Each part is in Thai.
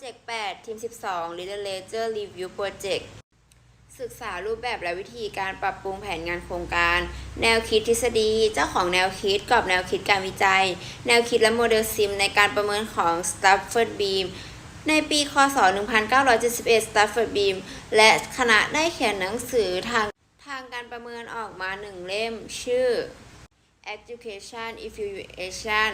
เจกต์ 8 ทีม 12 Literature Review Project ศึกษารูปแบบและวิธีการปรับปรุงแผนงานโครงการ แนวคิดทฤษฎี เจ้าของแนวคิดกรอบแนวคิดการวิจัย แนวคิดและโมเดลซิมในการประเมินของ Stafford Beam ในปีคศ 1971 Stafford Beam และคณะได้เขียนหนังสือทางทางการประเมินออกมาหนึ่งเล่มชื่อ Education Evaluation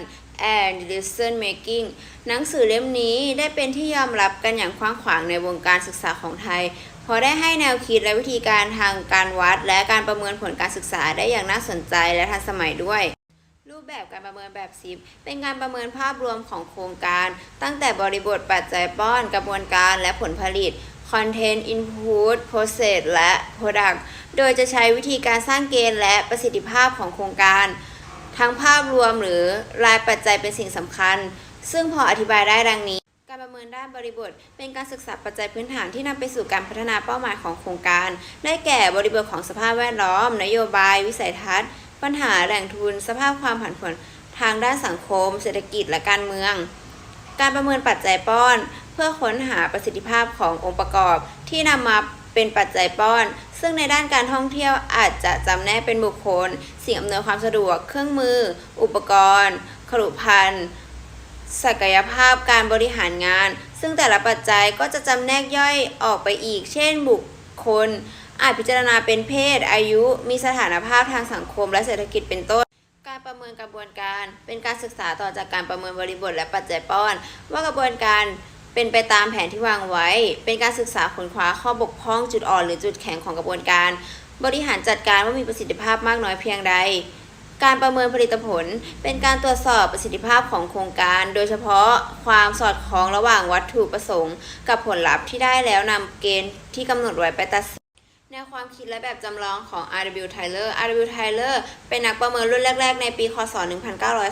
and Decision Making หนังสือเล่มนี้ได้เป็นที่ยอมรับกันอย่างกว้างขวางในวงการศึกษาของไทย เพราะได้ให้แนวคิดและวิธีการทางการวัด และการประเมินผลการศึกษาได้อย่างน่าสนใจและทันสมัยด้วย รูปแบบการประเมินแบบซิปเป็นการประเมินภาพรวมของโครงการ ตั้งแต่บริบทปัจจัยป้อน กระบวนการและผลผลิต Content Input Process และ Product โดยจะใช้วิธีการสร้างเกณฑ์และประสิทธิภาพของโครงการ ทั้งภาพรวมหรือรายปัจจัยเป็นสิ่งสำคัญ ซึ่งพออธิบายได้ดังนี้ การประเมินด้านบริบท เป็นการศึกษาปัจจัยพื้นฐานที่นำไปสู่การพัฒนาเป้าหมายของโครงการ ได้แก่บริบทของสภาพแวดล้อม นโยบาย วิสัยทัศน์ ปัญหาแหล่งทุน สภาพความผันผวนทางด้านสังคม เศรษฐกิจและการเมือง การประเมินปัจจัยป้อน เพื่อค้นหาประสิทธิภาพขององค์ประกอบ ที่นำมาเป็นปัจจัยป้อน ซึ่งในด้านการท่องเที่ยวอาจจะจำแนกเป็นบุคคล สิ่งอำนวยความสะดวก เครื่องมือ อุปกรณ์ขลุพันธ์ศักยภาพการบริหารงาน ซึ่งแต่ละปัจจัยก็จะจำแนกย่อยออกไปอีก เช่น บุคคล อาจพิจารณาเป็นเพศ อายุ มีสถานภาพทางสังคมและเศรษฐกิจเป็นต้น การประเมินกระบวนการ เป็นการศึกษาต่อจากการประเมินบริบทและปัจจัยป้อน ว่ากระบวนการ เป็นไปตามแผนที่วางไว้ เป็นการศึกษาค้นคว้าข้อบกพร่องจุดอ่อนหรือจุดแข็งของกระบวนการ บริหารจัดการว่ามีประสิทธิภาพมากน้อยเพียงใด การประเมินผลิตผล เป็นการตรวจสอบประสิทธิภาพของโครงการ โดยเฉพาะความสอดคล้องระหว่างวัตถุประสงค์ กับผลลัพธ์ที่ได้แล้วนำเกณฑ์ที่กำหนดไว้ไปตัด แนวความคิดและแบบจำลองของ R.W. Tyler R.W. Tyler เป็นนักประเมินรุ่นแรก ๆ ในปี คศ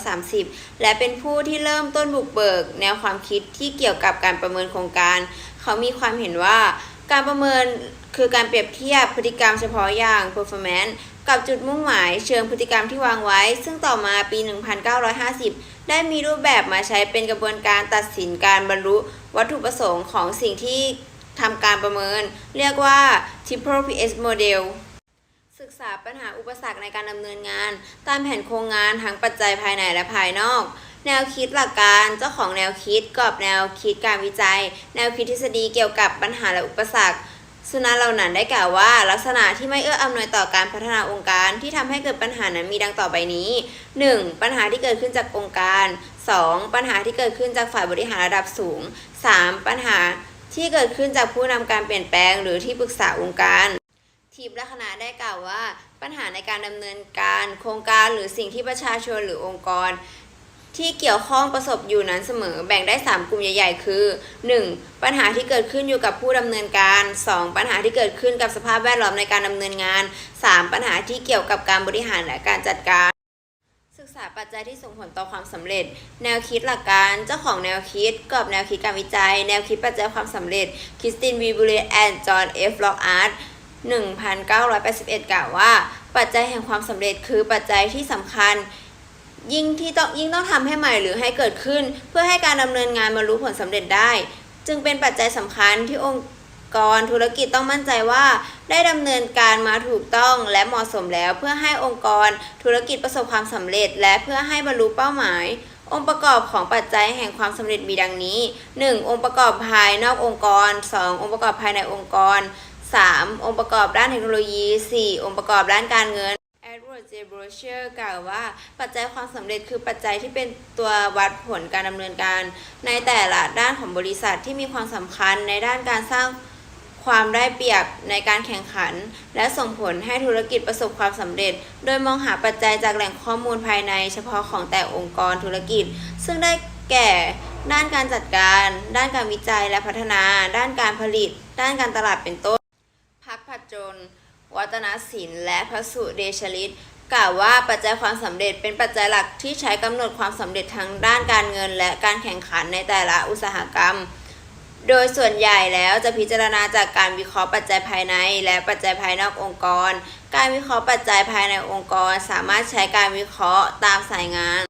1930 และเป็นผู้ที่เริ่มต้นบุกเบิก แนวความคิดที่เกี่ยวกับการประเมินโครงการ เขามีความเห็นว่าการประเมินคือการเปรียบเทียบพฤติกรรมเฉพาะอย่าง performance กับจุดมุ่งหมายเชิงพฤติกรรมที่วางไว้ ซึ่งต่อมาปี 1950 ได้มีรูปแบบมาใช้เป็นกระบวนการตัดสินการบรรลุวัตถุประสงค์ของสิ่งที่ ทำการประเมิน เรียกว่า Triple PS Model ศึกษาปัญหาอุปสรรคในการดำเนินงาน ตามแผนโครงงานทั้งปัจจัยภายในและภายนอก แนวคิดหลักการเจ้าของแนวคิดกรอบแนวคิดการวิจัย แนวคิดทฤษฎีเกี่ยวกับปัญหาและอุปสรรคสุนันเหล่านั้นได้กล่าวว่า ลักษณะที่ไม่เอื้ออำนวยต่อการพัฒนาองค์การที่ทำให้เกิดปัญหานั้นมีดังต่อไปนี้ 1. ปัญหาที่เกิดขึ้นจากองค์การ 2. ปัญหาที่เกิดขึ้นจากฝ่ายบริหารระดับสูง 3. ปัญหา ที่เกิดขึ้นจากผู้นำการเปลี่ยนแปลงหรือที่ปรึกษาองค์การ ทีมและคณะได้กล่าวว่า ปัญหาในการดำเนินการ โครงการหรือสิ่งที่ประชาชนหรือองค์กร ที่เกี่ยวข้องประสบอยู่นั้นเสมอแบ่งได้ 3 กลุ่มใหญ่ ๆ คือ 1. ปัญหาที่เกิดขึ้นอยู่กับผู้ดำเนินการ 2. ปัญหาที่เกิดขึ้นกับสภาพแวดล้อมในการดำเนินงาน 3. ปัญหาที่เกี่ยวกับการบริหารและการจัดการ ษาปัจจัยที่ส่งผลต่อความสำเร็จ แนวคิดหลักการเจ้าของแนวคิดกรอบแนวคิดการวิจัย แนวคิดปัจจัยความสำเร็จคริสตินวีบูเลตแอนด์จอห์นเอฟล็อกอาร์ต1981 กล่าวว่า ปัจจัยแห่งความสำเร็จคือปัจจัยที่สำคัญ ยิ่งที่ต้องยิ่งต้องทำให้ใหม่หรือให้เกิดขึ้น เพื่อให้การดำเนินงานบรรลุผลสำเร็จได้ จึงเป็นปัจจัยสำคัญที่องค์ กรธุรกิจต้องมั่นใจว่า ได้ดำเนินการมาถูกต้องและเหมาะสมแล้วเพื่อให้องค์กรธุรกิจประสบความสำเร็จ และเพื่อให้บรรลุเป้าหมาย องค์ประกอบของปัจจัยแห่งความสำเร็จมีดังนี้ 1. องค์ประกอบภายนอกองค์กร 2. องค์ประกอบภายในองค์กร 3. องค์ประกอบด้านเทคโนโลยี 4. องค์ประกอบด้านการเงิน Edward J. Brosher กล่าวว่า ปัจจัยความสำเร็จคือปัจจัยที่เป็นตัววัดผลการดำเนินการ ในแต่ละด้านของบริษัทที่มีความสำคัญในด้านการสร้าง ความได้เปรียบในการแข่งขัน และส่งผลให้ธุรกิจประสบความสำเร็จ โดยมองหาปัจจัยจากแหล่งข้อมูลภายใน เฉพาะของแต่องค์กรธุรกิจ ซึ่งได้แก่ด้านการจัดการ ด้านการวิจัยและพัฒนา ด้านการผลิต ด้านการตลาดเป็นต้น พักผัดจน วัฒนศิลป์และพระสุเดชฤทธิ์กล่าวว่าปัจจัยความสำเร็จเป็นปัจจัยหลักที่ใช้กำหนดความสำเร็จทางด้านการเงิน และการแข่งขันในแต่ละอุตสาหกรรม โดยส่วนใหญ่แล้วจะพิจารณาจากการวิเคราะห์ปัจจัยภายใน และปัจจัยภายนอกองค์กร การวิเคราะห์ปัจจัยภายในองค์กร สามารถใช้การวิเคราะห์ตามสายงาน